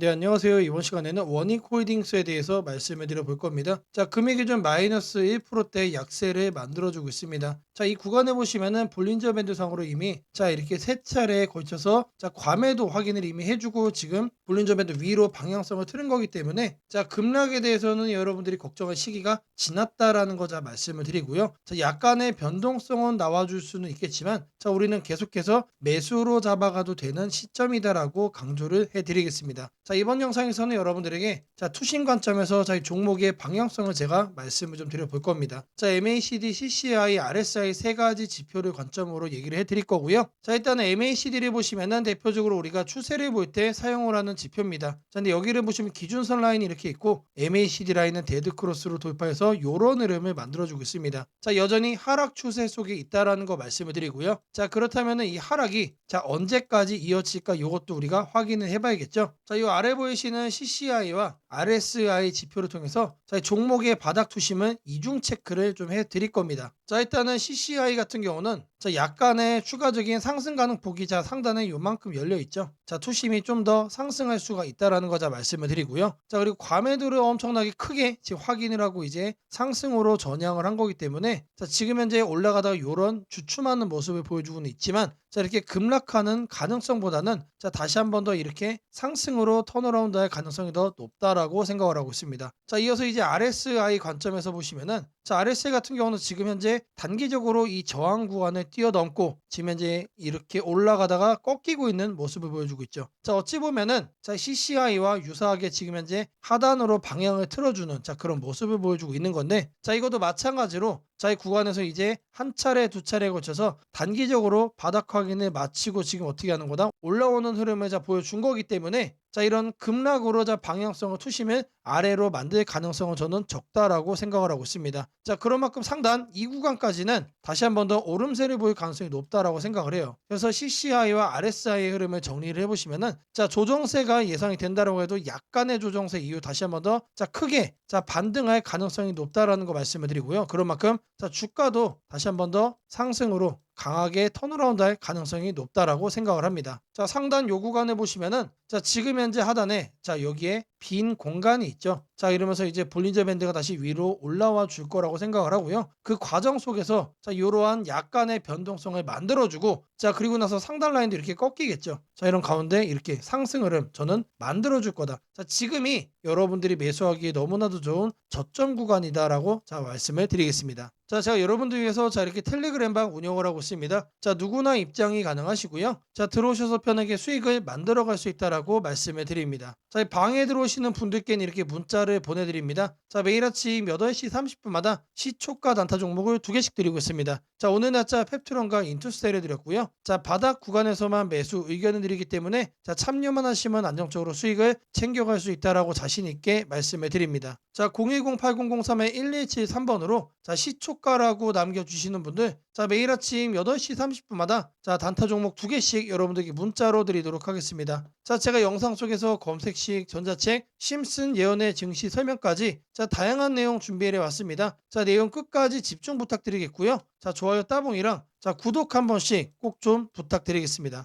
네, 안녕하세요. 이번 시간에는 원익 홀딩스에 대해서 말씀을 드려볼 겁니다. 자, 금액이 좀 마이너스 1%대 약세를 만들어주고 있습니다. 자, 이 구간에 보시면은 볼린저 밴드 상으로 이미 자, 이렇게 세 차례에 걸쳐서 자, 과매도 확인을 이미 해주고 지금 볼린저 밴드 위로 방향성을 틀은 거기 때문에 자, 급락에 대해서는 여러분들이 걱정할 시기가 지났다라는 거 자, 말씀을 드리고요. 자, 약간의 변동성은 나와줄 수는 있겠지만 자, 우리는 계속해서 매수로 잡아가도 되는 시점이다라고 강조를 해드리겠습니다. 자, 이번 영상에서는 여러분들에게 자, 투신 관점에서 저희 종목의 방향성을 제가 말씀을 좀 드려볼 겁니다. 자, MACD, CCI, RSI 세 가지 지표를 관점으로 얘기를 해드릴 거고요. 자, 일단 은 MACD를 보시면은 대표적으로 우리가 추세를 볼 때 사용을 하는 지표입니다. 자, 근데 여기를 보시면 기준선 라인이 이렇게 있고 MACD 라인은 데드 크로스로 돌파해서 요런 흐름을 만들어주고 있습니다. 자, 여전히 하락 추세 속에 있다라는 거 말씀을 드리고요. 자, 그렇다면은 이 하락이 자, 언제까지 이어질까 이것도 우리가 확인을 해봐야겠죠. 자, 이 아래 보이시는 CCI와 RSI 지표를 통해서 자, 종목의 바닥 투심은 이중 체크를 좀 해드릴 겁니다. 자, 일단은 CCI 같은 경우는 자, 약간의 추가적인 상승 가능 폭이 자, 상단에 요만큼 열려 있죠. 자, 투심이 좀 더 상승할 수가 있다라는 거자 말씀을 드리고요. 자, 그리고 과매도를 엄청나게 크게 지금 확인을 하고 이제 상승으로 전향을 한 거기 때문에 자, 지금 현재 올라가다가 요런 주춤하는 모습을 보여주고는 있지만 자, 이렇게 급락하는 가능성보다는 자, 다시 한 번 더 이렇게 상승으로 턴어라운드할 가능성이 더 높다라고 생각을 하고 있습니다. 자, 이어서 이제 RSI 관점에서 보시면은 자, RSI 같은 경우는 지금 현재 단기적으로 이 저항 구간을 뛰어넘고 지금 현재 이렇게 올라가다가 꺾이고 있는 모습을 보여주고 있죠. 자, 어찌 보면은 자, CCI와 유사하게 지금 현재 하단으로 방향을 틀어주는 자, 그런 모습을 보여주고 있는 건데 자, 이것도 마찬가지로 자, 이 구간에서 이제 한 차례, 두 차례에 걸쳐서 단기적으로 바닥 확인을 마치고 지금 어떻게 하는 거다? 올라오는 흐름을 자 보여준 거기 때문에 자, 이런 급락으로 자 방향성을 투심을 아래로 만들 가능성은 저는 적다라고 생각을 하고 있습니다. 자, 그런 만큼 상단 이 구간까지는 다시 한 번 더 오름세를 보일 가능성이 높다라고 생각을 해요. 그래서 CCI와 RSI의 흐름을 정리를 해보시면은 자, 조정세가 예상이 된다라고 해도 약간의 조정세 이후 다시 한 번 더 자, 크게 자, 반등할 가능성이 높다라는 거 말씀을 드리고요. 그런 만큼 자, 주가도 다시 한 번 더 상승으로 강하게 턴어라운드 할 가능성이 높다라고 생각을 합니다. 자, 상단 요 구간에 보시면은 자, 지금 현재 하단에 자, 여기에 빈 공간이 있죠. 자, 이러면서 이제 볼린저 밴드가 다시 위로 올라와 줄 거라고 생각을 하고요. 그 과정 속에서 자, 이러한 약간의 변동성을 만들어 주고 자, 그리고 나서 상단 라인도 이렇게 꺾이겠죠. 자, 이런 가운데 이렇게 상승 흐름 저는 만들어 줄 거다. 자, 지금이 여러분들이 매수하기에 너무나도 좋은 저점 구간이다라고 자, 말씀을 드리겠습니다. 자, 제가 여러분들 위해서 자, 이렇게 텔레그램 방 운영을 하고 있습니다. 자, 누구나 입장이 가능하시고요. 자, 들어오셔서 편하게 수익을 만들어 갈 수 있다라고 말씀을 드립니다. 자, 이 방에 들어오시는 분들께는 이렇게 문자를 보내 드립니다. 자, 매일 아침 8시 30분마다 시초가 단타 종목을 두 개씩 드리고 있습니다. 자, 오늘 날짜 펩트론과 인투스테를 드렸고요. 자, 바닥 구간에서만 매수 의견을 드리기 때문에 자, 참여만 하시면 안정적으로 수익을 챙겨갈 수 있다라고 자신 있게 말씀을 드립니다. 자, 010-8003-1173번으로 자, 시초 가라고 남겨주시는 분들 자, 매일 아침 8시 30분마다 자, 단타 종목 두 개씩 여러분들께 문자로 드리도록 하겠습니다. 자, 제가 영상 속에서 검색식, 전자책, 심슨 예언의 증시 설명까지 자, 다양한 내용 준비해 왔습니다. 자, 내용 끝까지 집중 부탁드리겠고요. 자, 좋아요 따봉이랑 자, 구독 한 번씩 꼭 좀 부탁드리겠습니다.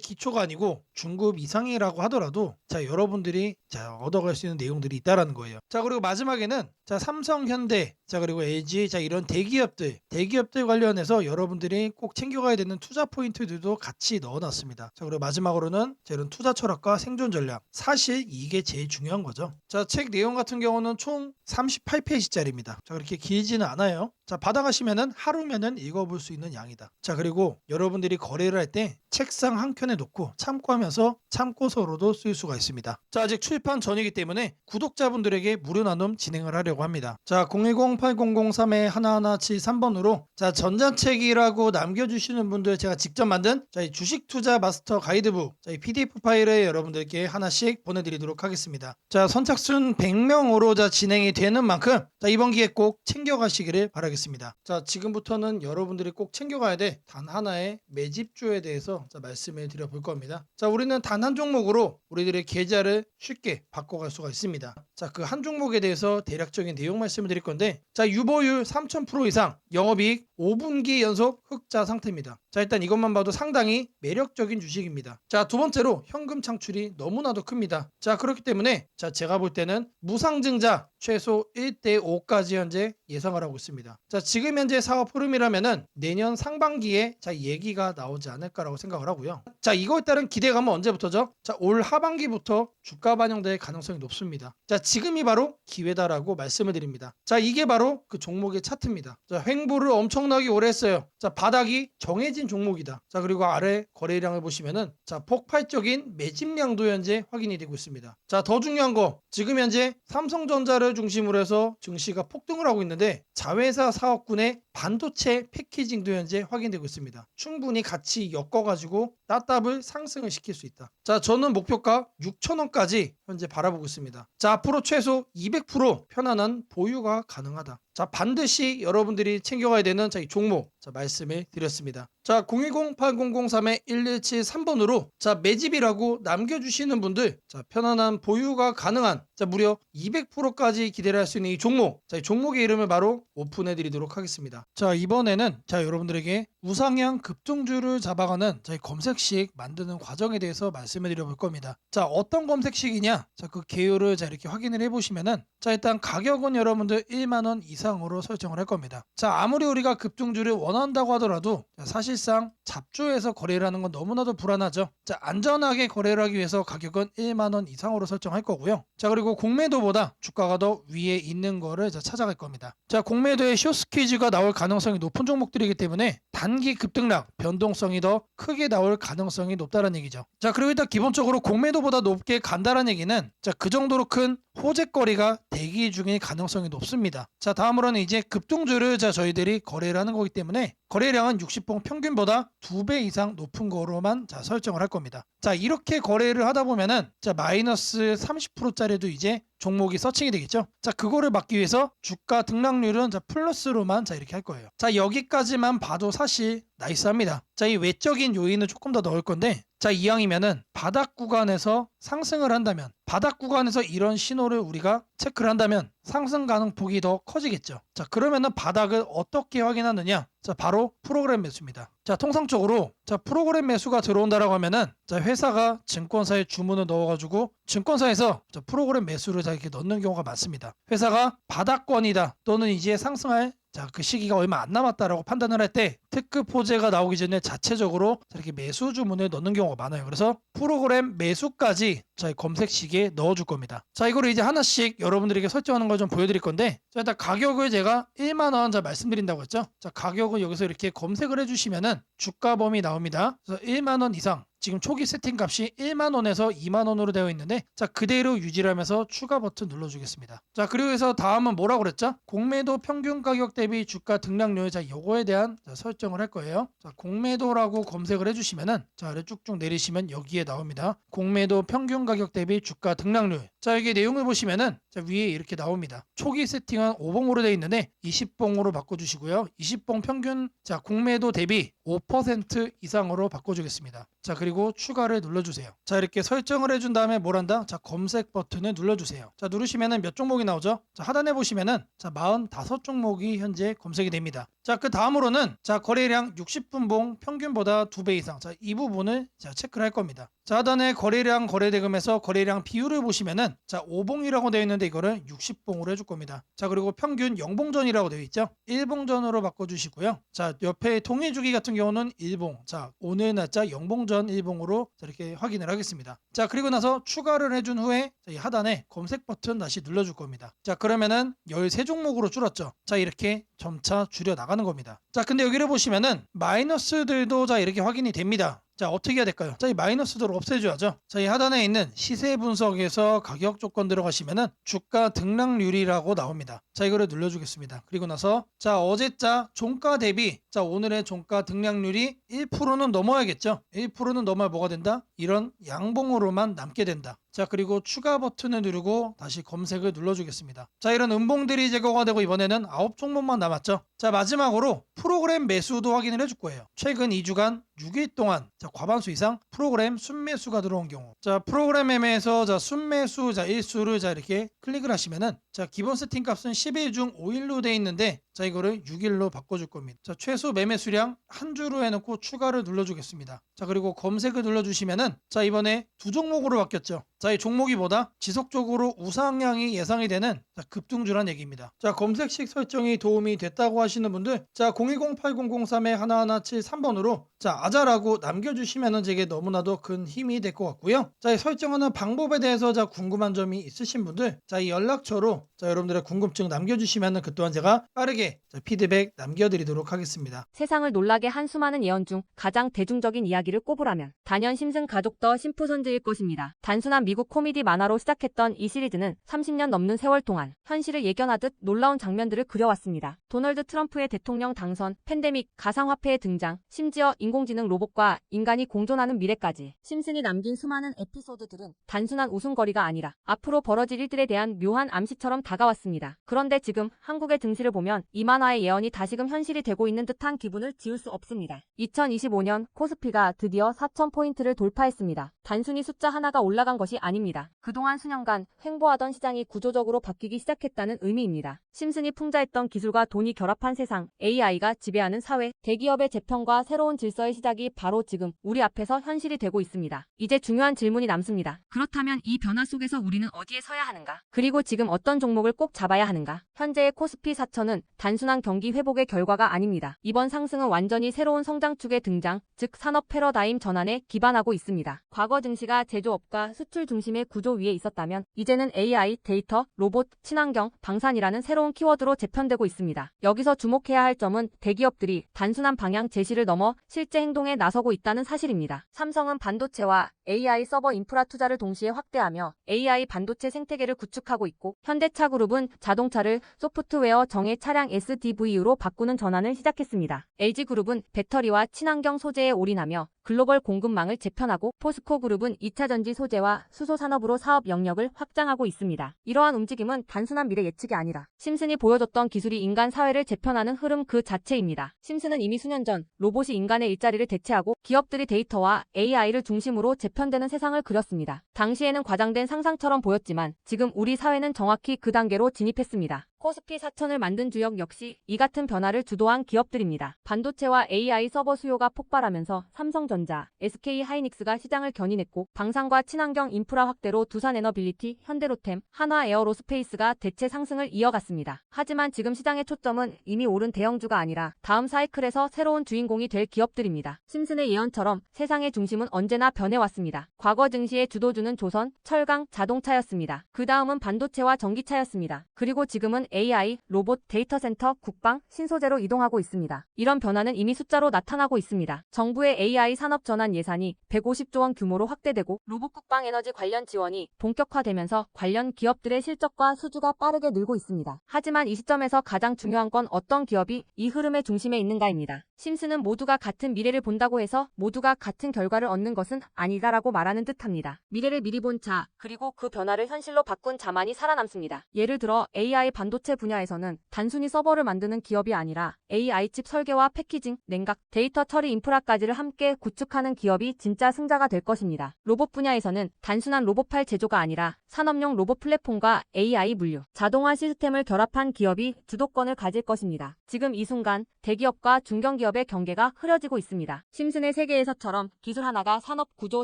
기초가 아니고 중급 이상이라고 하더라도 자, 여러분들이 자, 얻어갈 수 있는 내용들이 있다라는 거예요. 자, 그리고 마지막에는 자, 삼성, 현대, 자, 그리고 LG, 자, 이런 대기업들, 대기업들 관련해서 여러분들이 꼭 챙겨가야 되는 투자 포인트들도 같이 넣어놨습니다. 자, 그리고 마지막으로는 자, 이런 투자 철학과 생존 전략. 사실 이게 제일 중요한 거죠. 자, 책 내용 같은 경우는 총 38페이지짜리입니다. 자, 그렇게 길지는 않아요. 자, 받아가시면은 하루면은 읽어볼 수 있는 양이다. 자, 그리고 여러분들이 거래를 할 때 책상 한 켠에 출판해 놓고 참고하면서 참고서로도 쓸 수가 있습니다. 자, 아직 출판 전이기 때문에 구독자분들에게 무료 나눔 진행을 하려고 합니다. 자, 010-8003-1173번으로 자, 전자책이라고 남겨주시는 분들 제가 직접 만든 자, 이 주식 투자 마스터 가이드북 자, 이 PDF 파일을 여러분들께 하나씩 보내드리도록 하겠습니다. 자, 선착순 100명으로 자, 진행이 되는 만큼 자, 이번 기회 꼭 챙겨가시기를 바라겠습니다. 자, 지금부터는 여러분들이 꼭 챙겨가야 돼 단 하나의 매집주에 대해서 자, 말씀을 드 려볼 겁니다. 자, 우리는 단 한 종목으로 우리들의 계좌를 쉽게 바꿔갈 수가 있습니다. 자, 그 한 종목에 대해서 대략적인 내용 말씀을 드릴 건데, 자, 유보율 3000% 이상, 영업이익 5분기 연속 흑자 상태입니다. 자, 일단 이것만 봐도 상당히 매력적인 주식입니다. 자, 두 번째로 현금 창출이 너무나도 큽니다. 자, 그렇기 때문에 자, 제가 볼 때는 무상증자 최소 1대 5까지 현재 예상을 하고 있습니다. 자, 지금 현재 사업 흐름이라면은 내년 상반기에 자, 얘기가 나오지 않을까라고 생각을 하고요. 자, 이거에 따른 기대감은 언제부터죠? 자, 올 하반기부터 주가 반영될 가능성이 높습니다. 자, 지금이 바로 기회다라고 말씀을 드립니다. 자, 이게 바로 그 종목의 차트입니다. 자, 횡보를 엄청나게 오래 했어요. 자, 바닥이 정해진 종목이다. 자, 그리고 아래 거래량을 보시면은 자, 폭발적인 매집량도 현재 확인이 되고 있습니다. 자, 더 중요한 거 지금 현재 삼성전자를 중심으로 해서 증시가 폭등을 하고 있는데 자회사 사업군의 반도체 패키징도 현재 확인되고 있습니다. 충분히 같이 엮어가지고 따답을 상승을 시킬 수 있다. 자, 저는 목표가 6천원까지 현재 바라보고 있습니다. 자, 앞으로 최소 200% 편안한 보유가 가능하다. 자, 반드시 여러분들이 챙겨가야 되는 자, 이 종목 자, 말씀을 드렸습니다. 자, 010-8003-1173번으로 자, 매집이라고 남겨주시는 분들 자, 편안한 보유가 가능한 자, 무려 200%까지 기대를 할 수 있는 이 종목 자, 이 종목의 이름을 바로 오픈해 드리도록 하겠습니다. 자, 이번에는 자, 여러분들에게 우상향 급등주를 잡아가는 자, 이 검색식 만드는 과정에 대해서 말씀을 드려볼 겁니다. 자, 어떤 검색식이냐? 자, 그 개요를 자, 이렇게 확인을 해 보시면은 자, 일단 가격은 여러분들 1만 원 이상 으로 설정을 할 겁니다. 자, 아무리 우리가 급등주를 원한다고 하더라도 자, 사실상 잡주에서 거래를 하는 건 너무나도 불안하죠. 자, 안전하게 거래를 하기 위해서 가격은 1만원 이상으로 설정할 거고요. 자, 그리고 공매도보다 주가가 더 위에 있는 거를 자, 찾아갈 겁니다. 자, 공매도에 쇼스퀴즈가 나올 가능성이 높은 종목들이기 때문에 단기 급등락 변동성이 더 크게 나올 가능성이 높다는 얘기죠. 자, 그리고 일단 기본적으로 공매도보다 높게 간다는 얘기는 자, 그 정도로 큰 호재거리가 대기 중일 가능성이 높습니다. 자, 다음으로는 이제 급등주를 자, 저희들이 거래를 하는 거기 때문에 거래량은 60봉 평균보다 2배 이상 높은 거로만 자, 설정을 할 겁니다. 자, 이렇게 거래를 하다 보면은 자, 마이너스 30%짜리도 이제 종목이 서칭이 되겠죠. 자, 그거를 막기 위해서 주가 등락률은 자, 플러스로만 자, 이렇게 할 거예요. 자, 여기까지만 봐도 사실 나이스합니다. 자, 이 외적인 요인을 조금 더 넣을 건데 자, 이왕이면은 바닥 구간에서 상승을 한다면 바닥 구간에서 이런 신호를 우리가 체크를 한다면 상승 가능 폭이 더 커지겠죠. 자, 그러면은 바닥을 어떻게 확인하느냐? 자, 바로 프로그램 매수입니다. 자, 통상적으로 자, 프로그램 매수가 들어온다라고 하면은 자, 회사가 증권사에 주문을 넣어 가지고 증권사에서 자, 프로그램 매수를 자, 이렇게 넣는 경우가 많습니다. 회사가 바닥권이다 또는 이제 상승할 자, 그 시기가 얼마 안 남았다라고 판단을 할 때 특급 호재가 나오기 전에 자체적으로 이렇게 매수 주문을 넣는 경우가 많아요. 그래서 프로그램 매수까지 저희 검색식에 넣어줄 겁니다. 자, 이거를 이제 하나씩 여러분들에게 설정하는 걸 좀 보여드릴 건데, 자, 일단 가격을 제가 1만 원 자 말씀드린다고 했죠. 자, 가격은 여기서 이렇게 검색을 해주시면은 주가 범위 나옵니다. 그래서 1만 원 이상 지금 초기 세팅 값이 1만 원에서 2만 원으로 되어 있는데 자 그대로 유지를 하면서 추가 버튼 눌러주겠습니다. 자 그리고 해서 다음은 뭐라고 그랬죠? 공매도 평균 가격 대비 주가 등락률 자 요거에 대한 자, 설정을 할 거예요. 자 공매도라고 검색을 해주시면은 자 아래 쭉쭉 내리시면 여기에 나옵니다. 공매도 평균 가격 대비 주가 등락률. 자 여기 내용을 보시면은 자 위에 이렇게 나옵니다. 초기 세팅은 5봉으로 되어 있는데 20봉으로 바꿔주시고요. 20봉 평균 자 공매도 대비 5% 이상으로 바꿔주겠습니다. 자 그리고 추가를 눌러주세요. 자 이렇게 설정을 해준 다음에 뭘 한다? 자 검색 버튼을 눌러주세요. 자 누르시면은 몇 종목이 나오죠? 자 하단에 보시면은 자 45종목이 현재 검색이 됩니다. 자 그 다음으로는 자 거래량 60분봉 평균보다 2배 이상 자 이 부분을 자 체크를 할 겁니다. 자 하단에 거래량 거래대금에서 거래량 비율을 보시면은 자 5봉이라고 되어 있는데 이거를 60봉으로 해줄 겁니다. 자 그리고 평균 0봉전이라고 되어 있죠. 1봉전으로 바꿔 주시고요. 자 옆에 통일 주기 같은 경우는 1봉. 자 오늘 날짜 0봉전 1봉으로 자, 이렇게 확인을 하겠습니다. 자 그리고 나서 추가를 해준 후에 자, 이 하단에 검색 버튼 다시 눌러 줄 겁니다. 자 그러면은 13종목으로 줄었죠. 자 이렇게 점차 줄여 나가는 겁니다. 자 근데 여기를 보시면은 마이너스들도 자 이렇게 확인이 됩니다. 자 어떻게 해야 될까요? 자 이 마이너스도를 없애줘야죠. 자 이 하단에 있는 시세 분석에서 가격 조건 들어가시면은 주가 등락률이라고 나옵니다. 자 이거를 눌러주겠습니다. 그리고 나서 자 어제자 종가 대비 자 오늘의 종가 등락률이 1%는 넘어야겠죠. 1%는 넘어야 뭐가 된다? 이런 양봉으로만 남게 된다. 자 그리고 추가 버튼을 누르고 다시 검색을 눌러주겠습니다. 자 이런 음봉들이 제거가 되고 이번에는 9 종목만 남았죠. 자 마지막으로 프로그램 매수도 확인을 해줄 거예요. 최근 2주간 6일 동안 자 과반수 이상 프로그램 순매수가 들어온 경우 자 프로그램 매매에서 자 순매수 자 일수를 자 이렇게 클릭을 하시면은 자 기본 세팅 값은 10일 중 5일로 돼 있는데 자 이거를 6일로 바꿔줄 겁니다. 자 최소 매매 수량 한 주로 해놓고 추가를 눌러주겠습니다. 자 그리고 검색을 눌러주시면은 자 이번에 두 종목으로 바뀌었죠. 자 이 종목이 보다 지속적으로 우상향이 예상이 되는 자, 급등주란 얘기입니다. 자 검색식 설정이 도움이 됐다고 하시는 분들 자 010-8003-1173번으로 자 아자라고 남겨주시면은 제게 너무나도 큰 힘이 될 것 같고요. 자 이 설정하는 방법에 대해서 자 궁금한 점이 있으신 분들 자 이 연락처로 자 여러분들의 궁금증 남겨주시면은 그 또한 제가 빠르게 자, 피드백 남겨드리도록 하겠습니다. 세상을 놀라게 한 수많은 예언 중 가장 대중적인 이야기를 꼽으라면 단연 심슨 가족 더 심프손즈일 것입니다. 단순한 미국 코미디 만화로 시작했던 이 시리즈는 30년 넘는 세월 동안 현실을 예견하듯 놀라운 장면들을 그려왔습니다. 도널드 트럼프의 대통령 당선, 팬데믹, 가상화폐의 등장, 심지어 인공지능 로봇과 인간이 공존하는 미래까지 심슨이 남긴 수많은 에피소드들은 단순한 웃음거리가 아니라 앞으로 벌어질 일들에 대한 묘한 암시처럼 다가왔습니다. 그런데 지금 한국의 등실을 보면 이 만화의 예언이 다시금 현실이 되고 있는 듯한 기분을 지울 수 없습니다. 2025년 코스피가 드디어 4,000포인트를 돌파했습니다. 단순히 숫자 하나가 올라간 것이 아닙니다. 그동안 수년간 횡보하던 시장이 구조적으로 바뀌기 시작했다는 의미입니다. 심슨이 풍자했던 기술과 돈이 결합한 세상, AI가 지배하는 사회, 대기업의 재편과 새로운 질서의 시작이 바로 지금 우리 앞에서 현실이 되고 있습니다. 이제 중요한 질문이 남습니다. 그렇다면 이 변화 속에서 우리는 어디에 서야 하는가? 그리고 지금 어떤 종목을 꼭 잡아야 하는가? 현재의 코스피 4천은 단순한 경기 회복의 결과가 아닙니다. 이번 상승은 완전히 새로운 성장축의 등장, 즉 산업 패러다임 전환에 기반하고 있습니다. 과거 증시가 제조업과 수출 중심의 구조 위에 있었다면 이제는 AI, 데이터, 로봇, 친환경, 방산이라는 새로운 키워드로 재편되고 있습니다. 여기서 주목해야 할 점은 대기업들이 단순한 방향 제시를 넘어 실제 행동에 나서고 있다는 사실입니다. 삼성은 반도체와 AI 서버 인프라 투자를 동시에 확대하며 AI 반도체 생태계를 구축하고 있고 현대 차 그룹은 자동차를 소프트웨어 정예 차량 SDV로 바꾸는 전환을 시작했습니다. LG그룹은 배터리와 친환경 소재에 올인하며 글로벌 공급망을 재편하고 포스코 그룹은 2차 전지 소재와 수소 산업으로 사업 영역을 확장하고 있습니다. 이러한 움직임은 단순한 미래 예측이 아니라 심슨이 보여줬던 기술이 인간 사회를 재편하는 흐름 그 자체입니다. 심슨은 이미 수년 전 로봇이 인간의 일자리를 대체하고 기업들이 데이터와 AI를 중심으로 재편되는 세상을 그렸습니다. 당시에는 과장된 상상처럼 보였지만 지금 우리 사회는 정확히 그 단계로 진입했습니다. 코스피 4천을 만든 주역 역시 이 같은 변화를 주도한 기업들입니다. 반도체와 AI 서버 수요가 폭발하면서 삼성 전자, SK 하이닉스가 시장을 견인했고 방산과 친환경 인프라 확대로 두산에너빌리티, 현대로템, 한화에어로스페이스가 대체 상승을 이어갔습니다. 하지만 지금 시장의 초점은 이미 오른 대형주가 아니라 다음 사이클에서 새로운 주인공이 될 기업들입니다. 심슨의 예언처럼 세상의 중심은 언제나 변해왔습니다. 과거 증시의 주도주는 조선, 철강, 자동차였습니다. 그 다음은 반도체와 전기차였습니다. 그리고 지금은 AI, 로봇, 데이터 센터, 국방, 신소재로 이동하고 있습니다. 이런 변화는 이미 숫자로 나타나고 있습니다. 정부의 AI 산업 전환 예산이 150조 원 규모로 확대되고 로봇 국방 에너지 관련 지원이 본격화되면서 관련 기업들의 실적과 수주가 빠르게 늘고 있습니다. 하지만 이 시점에서 가장 중요한 건 어떤 기업이 이 흐름의 중심에 있는가입니다. 심슨은 모두가 같은 미래를 본다고 해서 모두가 같은 결과를 얻는 것은 아니다라고 말하는 듯합니다. 미래를 미리 본 자, 그리고 그 변화를 현실로 바꾼 자만이 살아남습니다. 예를 들어 AI 반도체 분야에서는 단순히 서버를 만드는 기업이 아니라 AI 칩 설계와 패키징, 냉각, 데이터 처리 인프라까지를 함께 구축 하는 기업이 진짜 승자가 될 것입니다. 로봇 분야에서는 단순한 로봇팔 제조가 아니라 산업용 로봇 플랫폼과 AI 물류, 자동화 시스템을 결합한 기업이 주도권을 가질 것입니다. 지금 이 순간 대기업과 중견기업의 경계가 흐려지고 있습니다. 심슨의 세계에서처럼 기술 하나가 산업 구조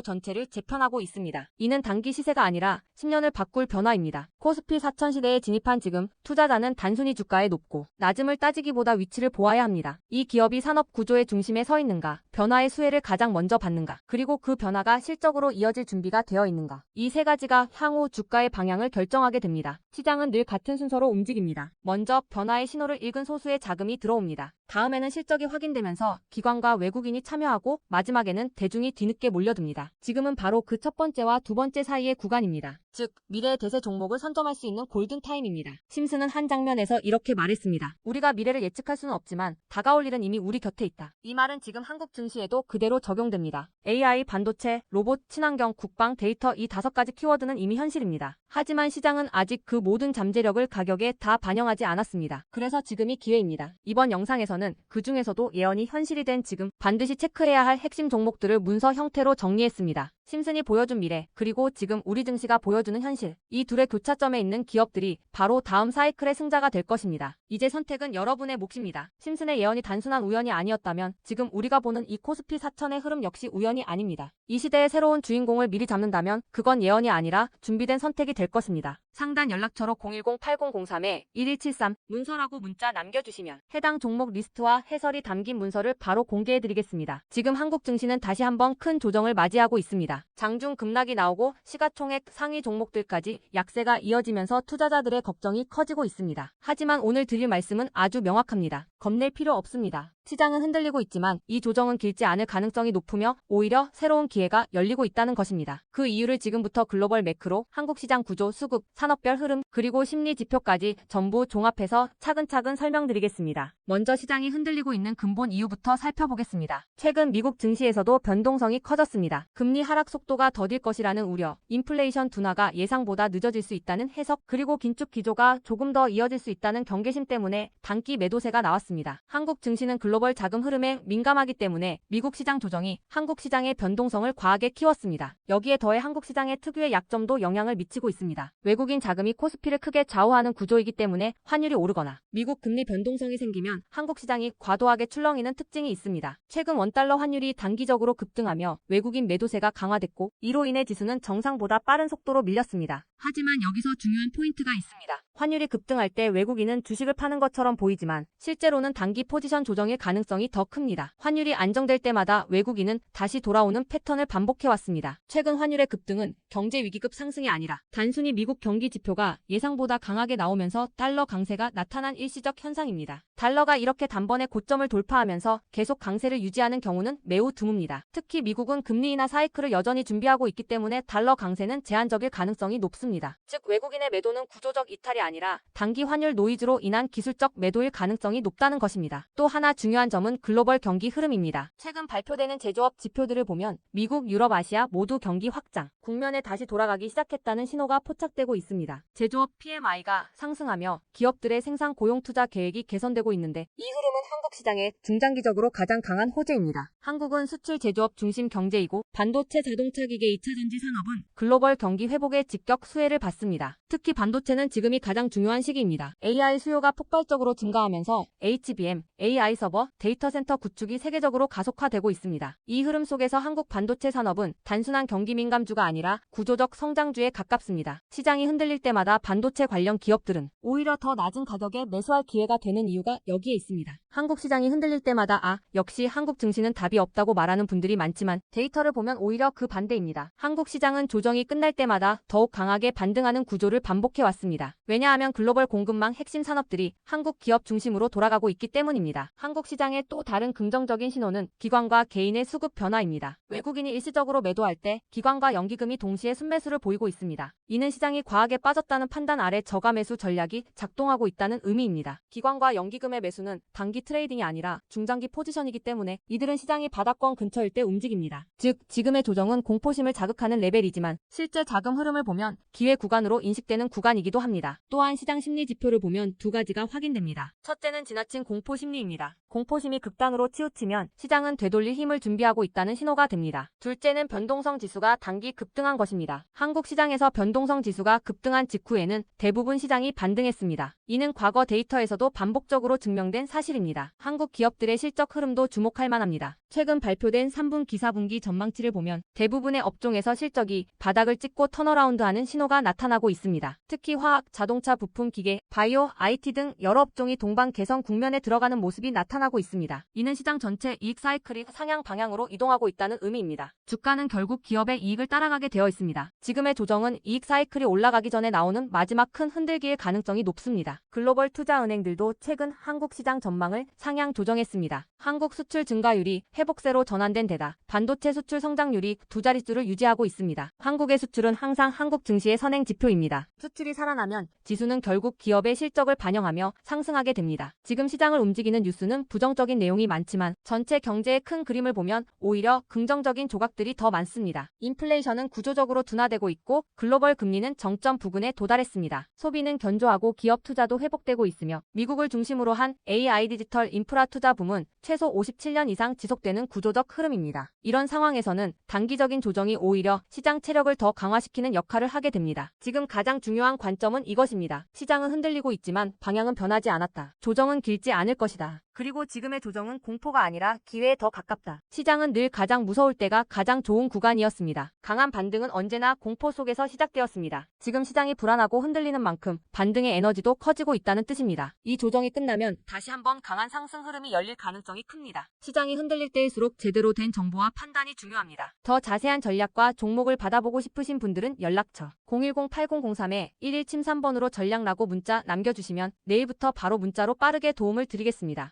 전체를 재편하고 있습니다. 이는 단기 시세가 아니라 10년을 바꿀 변화입니다. 코스피 4천 시대에 진입한 지금 투자자는 단순히 주가에 높고 낮음을 따지기보다 위치를 보아야 합니다. 이 기업이 산업 구조의 중심에 서 있는가, 변화의 수혜를 가장 먼저 받는가, 그리고 그 변화가 실적으로 이어질 준비가 되어 있는가. 이 세 가지가 향후 주가의 방향을 결정하게 됩니다. 시장은 늘 같은 순서로 움직입니다. 먼저 변화의 신호를 읽은 소수의 자금이 들어옵니다. 다음에는 실적이 확인되면서 기관과 외국인이 참여하고 마지막에는 대중이 뒤늦게 몰려듭니다. 지금은 바로 그 첫 번째와 두 번째 사이의 구간입니다. 즉, 미래의 대세 종목을 선점할 수 있는 골든타임입니다. 심스는 한 장면에서 이렇게 말했습니다. 우리가 미래를 예측할 수는 없지만 다가올 일은 이미 우리 곁에 있다. 이 말은 지금 한국 증시에도 그대로 적용됩니다. AI, 반도체, 로봇, 친환경, 국방, 데이터 이 다섯 가지 키워드는 이미 현실입니다. 하지만 시장은 아직 그 모든 잠재력을 가격에 다 반영하지 않았습니다. 그래서 지금이 기회입니다. 이번 영상에서는 그 중에서도 예언이 현실이 된 지금 반드시 체크해야 할 핵심 종목들을 문서 형태로 정리했습니다. 심슨이 보여준 미래, 그리고 지금 우리 증시가 보여주는 현실. 이 둘의 교차점에 있는 기업들이 바로 다음 사이클의 승자가 될 것입니다. 이제 선택은 여러분의 몫입니다. 심슨의 예언이 단순한 우연이 아니었다면 지금 우리가 보는 이 코스피 4천의 흐름 역시 우연이 아닙니다. 이 시대의 새로운 주인공을 미리 잡는다면 그건 예언이 아니라 준비된 선택이 될 것입니다. 상단 연락처로 010-8003-1173 문서라고 문자 남겨주시면 해당 종목 리스트 와 해설이 담긴 문서를 바로 공개해드리겠습니다. 지금 한국 증시는 다시 한번 큰 조정을 맞이하고 있습니다. 장중 급락이 나오고 시가총액 상위 종목들까지 약세가 이어지면서 투자자들의 걱정이 커지고 있습니다. 하지만 오늘 드릴 말씀은 아주 명확합니다. 겁낼 필요 없습니다. 시장은 흔들리고 있지만 이 조정은 길지 않을 가능성이 높으며 오히려 새로운 기회가 열리고 있다는 것입니다. 그 이유를 지금부터 글로벌 매크로, 한국 시장 구조, 수급, 산업별 흐름, 그리고 심리 지표까지 전부 종합해서 차근차근 설명드리겠습니다. 먼저 시장이 흔들리고 있는 근본 이유부터 살펴보겠습니다. 최근 미국 증시에서도 변동성이 커졌습니다. 금리 하락 속도가 더딜 것이라는 우려, 인플레이션 둔화가 예상보다 늦어질 수 있다는 해석, 그리고 긴축 기조가 조금 더 이어질 수 있다는 경계심 때문에 단기 매도세가 나왔습니다. 한국 증시는 글로벌 자금 흐름에 민감하기 때문에 미국 시장 조정이 한국 시장의 변동성을 과하게 키웠습니다. 여기에 더해 한국 시장의 특유의 약점도 영향을 미치고 있습니다. 외국인 자금이 코스피를 크게 좌우하는 구조이기 때문에 환율이 오르거나 미국 금리 변동성이 생기면 한국 시장이 과도하게 출렁이는 특징이 있습니다. 최근 원달러 환율이 단기적으로 급등하며 외국인 매도세가 강화됐고 이로 인해 지수는 정상보다 빠른 속도로 밀렸습니다. 하지만 여기서 중요한 포인트가 있습니다. 환율이 급등할 때 외국인은 주식을 파는 것처럼 보이지만 실제로는 단기 포지션 조정의 가 능성이 더 큽니다. 환율이 안정될 때마다 외국인은 다시 돌아오는 패턴을 반복해왔습니다. 최근 환율의 급등은 경제 위기급 상승이 아니라 단순히 미국 경기 지표가 예상보다 강하게 나오면서 달러 강세가 나타난 일시적 현상입니다. 달러가 이렇게 단번에 고점을 돌파하면서 계속 강세를 유지하는 경우는 매우 드뭅니다. 특히 미국은 금리 인하 사이클을 여전히 준비하고 있기 때문에 달러 강세는 제한적일 가능성이 높습니다. 즉 외국인의 매도는 구조적 이탈이 아니라 단기 환율 노이즈로 인한 기술적 매도일 가능성이 높다는 것입니다. 또 하나 중 요한 점은 글로벌 경기 흐름입니다. 최근 발표되는 제조업 지표들을 보면 미국, 유럽, 아시아 모두 경기 확장, 국면에 다시 돌아가기 시작했다는 신호가 포착되고 있습니다. 제조업 PMI가 상승하며 기업들의 생산 고용 투자 계획이 개선되고 있는데 이 흐름은 한국 시장의 중장기적으로 가장 강한 호재입니다. 한국은 수출 제조업 중심 경제이고 반도체 자동차 기계 2차 전지 산업은 글로벌 경기 회복의 직격 수혜를 받습니다. 특히 반도체는 지금이 가장 중요한 시기입니다. AI 수요가 폭발적으로 증가하면서 HBM, AI 서버, 데이터 센터 구축이 세계적으로 가속화되고 있습니다. 이 흐름 속에서 한국 반도체 산업은 단순한 경기 민감주가 아니라 구조적 성장주에 가깝습니다. 시장이 흔들릴 때마다 반도체 관련 기업들은 오히려 더 낮은 가격에 매수할 기회가 되는 이유가 여기에 있습니다. 한국 시장이 흔들릴 때마다 아, 역시 한국 증시는 답이 없다고 말하는 분들이 많지만 데이터를 보면 오히려 그 반대입니다. 한국 시장은 조정이 끝날 때마다 더욱 강하게 반등하는 구조를 반복해 왔습니다. 왜냐하면 글로벌 공급망 핵심 산업들이 한국 기업 중심으로 돌아가고 있기 때문입니다. 한국 시장의 또 다른 긍정적인 신호는 기관과 개인의 수급 변화입니다. 외국인이 일시적으로 매도할 때 기관과 연기금이 동시에 순매수를 보이고 있습니다. 이는 시장이 과하게 빠졌다는 판단 아래 저가 매수 전략이 작동하고 있다는 의미입니다. 기관과 연기금의 매수는 단기 트레이딩이 아니라 중장기 포지션이기 때문에 이들은 시장이 바닥권 근처일 때 움직입니다. 즉, 지금의 조정은 공포심을 자극하는 레벨이지만 실제 자금 흐름을 보면 기회 구간으로 인식되는 구간이기도 합니다. 또한 시장 심리 지표를 보면 두 가지가 확인됩니다. 첫째는 지나친 공포 심리입니다. 공포심이 극단으로 치우치면 시장은 되돌릴 힘을 준비하고 있다는 신호가 됩니다. 둘째는 변동성 지수가 단기 급등한 것입니다. 한국 시장에서 변동성 지수가 급등한 직후에는 대부분 시장이 반등했습니다. 이는 과거 데이터에서도 반복적으로 증명된 사실입니다. 한국 기업들의 실적 흐름도 주목할 만합니다. 최근 발표된 3분기 4분기 전망치를 보면 대부분의 업종에서 실적이 바닥을 찍고 턴어라운드하는 신호가 나타나고 있습니다. 특히 화학, 자동차 부품, 기계, 바이오, IT 등 여러 업종이 동반 개선 국면에 들어가는 모습이 나타나고 나타나고 있습니다. 이는 시장 전체 이익 사이클이 상향 방향으로 이동하고 있다는 의미입니다. 주가는 결국 기업의 이익을 따라가게 되어 있습니다. 지금의 조정은 이익 사이클이 올라가기 전에 나오는 마지막 큰 흔들기의 가능성이 높습니다. 글로벌 투자은행들도 최근 한국 시장 전망을 상향 조정했습니다. 한국 수출 증가율이 회복세로 전환된 데다 반도체 수출 성장률이 두 자릿수를 유지하고 있습니다. 한국의 수출은 항상 한국 증시의 선행 지표입니다. 수출이 살아나면 지수는 결국 기업의 실적을 반영하며 상승하게 됩니다. 지금 시장을 움직이는 뉴스는 부정적인 내용이 많지만 전체 경제의 큰 그림을 보면 오히려 긍정적인 조각들이 더 많습니다. 인플레이션은 구조적으로 둔화되고 있고 글로벌 금리는 정점 부근에 도달했습니다. 소비는 견조하고 기업 투자도 회복되고 있으며 미국을 중심으로 한 AI 디지털 인프라 투자 붐은 최소 57년 이상 지속되는 구조적 흐름입니다. 이런 상황에서는 단기적인 조정이 오히려 시장 체력을 더 강화시키는 역할을 하게 됩니다. 지금 가장 중요한 관점은 이것입니다. 시장은 흔들리고 있지만 방향은 변하지 않았다. 조정은 길지 않을 것이다. 그리고 지금의 조정은 공포가 아니라 기회에 더 가깝다. 시장은 늘 가장 무서울 때가 가장 좋은 구간이었습니다. 강한 반등은 언제나 공포 속에서 시작되었습니다. 지금 시장이 불안하고 흔들리는 만큼 반등의 에너지도 커지고 있다는 뜻입니다. 이 조정이 끝나면 다시 한번 강한 상승 흐름이 열릴 가능성이 큽니다. 시장이 흔들릴 때일수록 제대로 된 정보와 판단이 중요합니다. 더 자세한 전략과 종목을 받아보고 싶으신 분들은 연락처 010-8003-1173번으로 전략라고 문자 남겨주시면 내일부터 바로 문자로 빠르게 도움을 드리겠습니다.